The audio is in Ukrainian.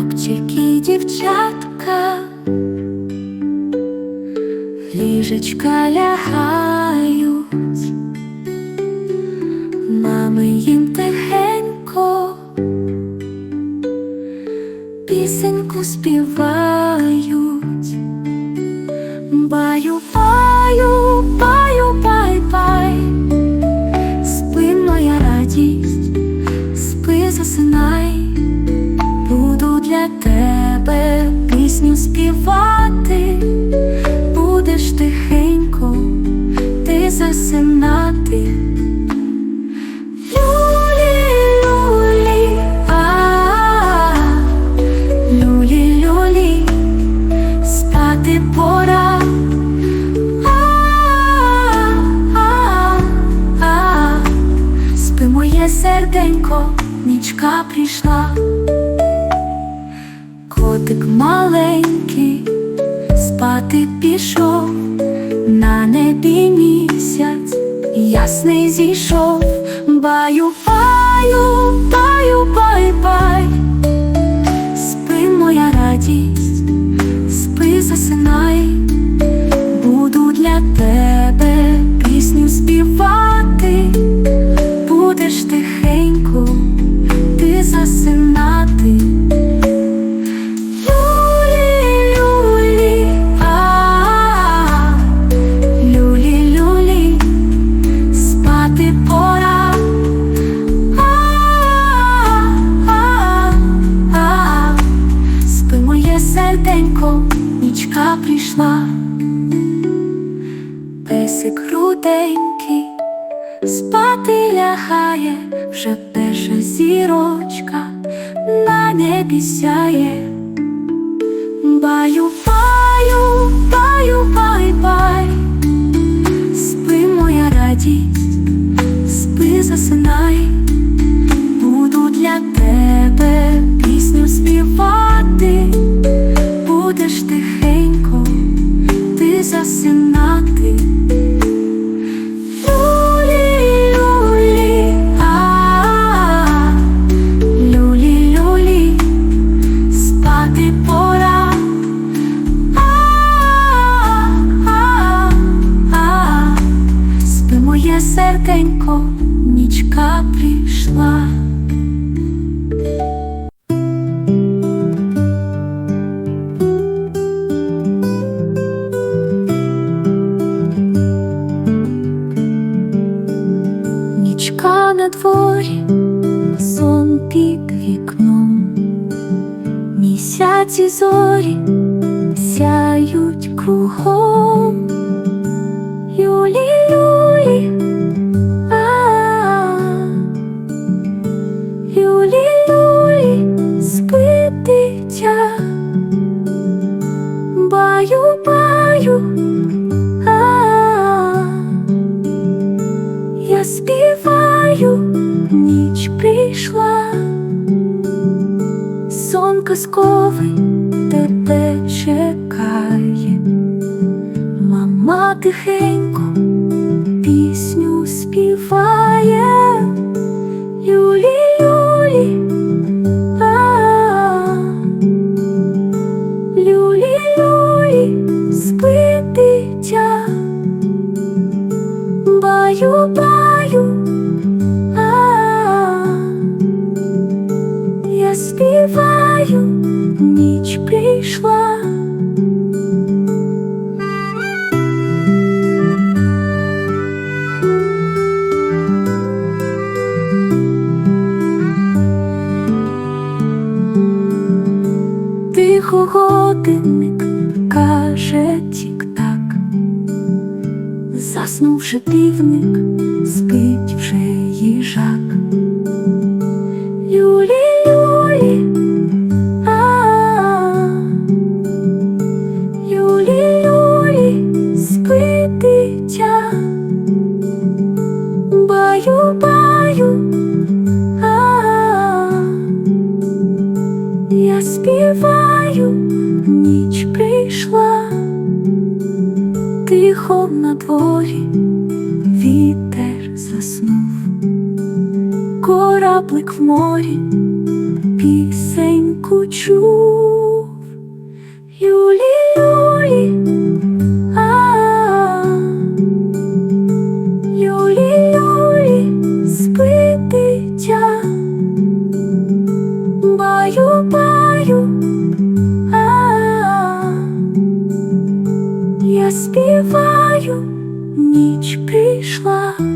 хлопчики, дівчатка, ліжечка лягають, мами їм тихенько, пісеньку співаю. Серденько, нічка прийшла. Котик маленький, спати пішов, на небі місяць ясний зійшов, баю, баю, баю, бай, бай, серденько, нічка прийшла. Песик руденький, спати лягає, вже перша зірочка на небі сяє. Баю, баю, баю, бай, бай, спи моя радість, спи засинай, буду для тебе пісню співати, серденько, нічка прийшла. Нічка на дворі, сон під вікном, місяці зорі сяють кругом. Юлі, тебе чекає. Мама тихенько пісню співає, Юлі, Юлі, а, баю, баю, а, я співаю, ніч прийшла. Тихо годинник каже тік-так, заснувши півник, спить співаю, ніч прийшла, тихо на дворі, вітер заснув, кораблик в морі, пісеньку чув, я співаю, ніч прийшла.